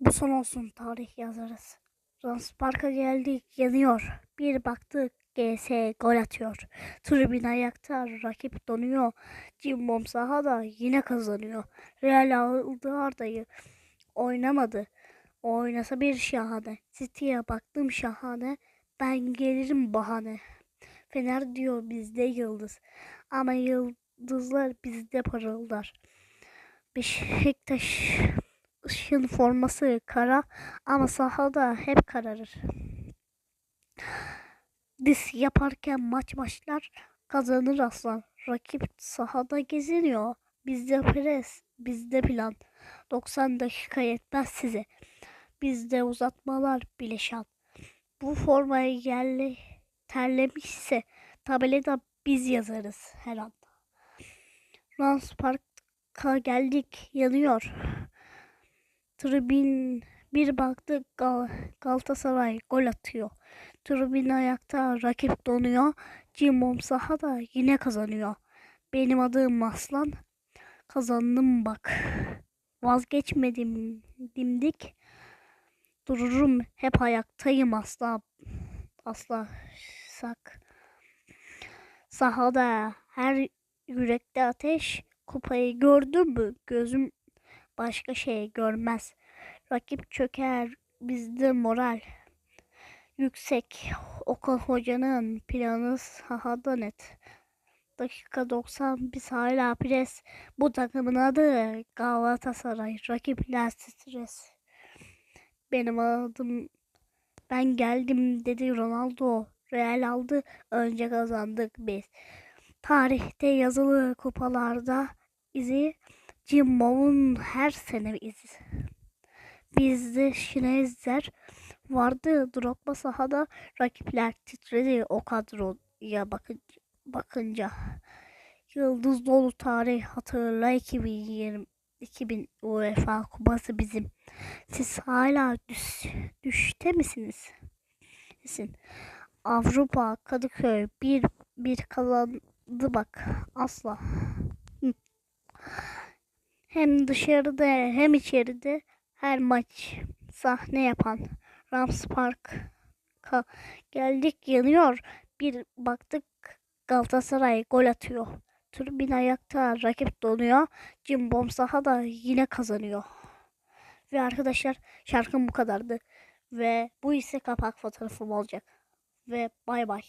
Bu son olsun tarih yazarız. Park'a geldik yanıyor. Bir baktık GS gol atıyor. Tribün ayakta rakip donuyor. Cimbom sahada yine kazanıyor. Real aldı Arda'yı. Oynamadı. Oynasa bir şahane. City'ye baktım şahane. Ben gelirim bahane. Fener diyor bizde yıldız. Ama yıldızlar bizde parıldar. Beşiktaş ışın forması kara ama sahada hep kararır. Dis yaparken maç başlar kazanır aslan. Rakip sahada geziniyor. Bizde pres, bizde plan. 90 dakika yetmez size. Bizde uzatmalar bile şan. Bu formaya yerli terlemişse tabelada biz yazarız her an. Rams Park'a geldik yanıyor. Tribün bir baktık Gal Galatasaray gol atıyor. Tribün ayakta rakip donuyor. Cimbom sahada yine kazanıyor. Benim adım Aslan. Kazandım bak. Vazgeçmedim dimdik. Dururum hep ayaktayım asla. Asla sak. Sahada her yürekte ateş. Kupayı gördün mü? Gözüm başka şey görmez. Rakip çöker, bizde moral yüksek. Okan hocanın planı sahada net. Dakika 90 biz hala pres. Bu takımın adı Galatasaray. Rakipler stres. Benim adım ben geldim dedi Ronaldo. Real aldı. Önce kazandık biz. Tarihte yazılı kupalarda izi Cimbom'un her sene izi. Bizde Şinezler vardı. Drogba sahada rakipler titredi o kadroya bakınca. bakınca. Yıldız dolu tarih hatırla 2020 2000 UEFA kupası bizim. Siz hala düş, düşte misiniz? Misin? Avrupa Kadıköy bir bir kazandı bak asla. Hem dışarıda hem içeride her maç sahne yapan Rams Park'a geldik yanıyor. Bir baktık Galatasaray gol atıyor. Tribün ayakta rakip donuyor. Cimbom sahada yine kazanıyor. Ve arkadaşlar şarkım bu kadardı. Ve bu ise kapak fotoğrafım olacak. Ve bay bay.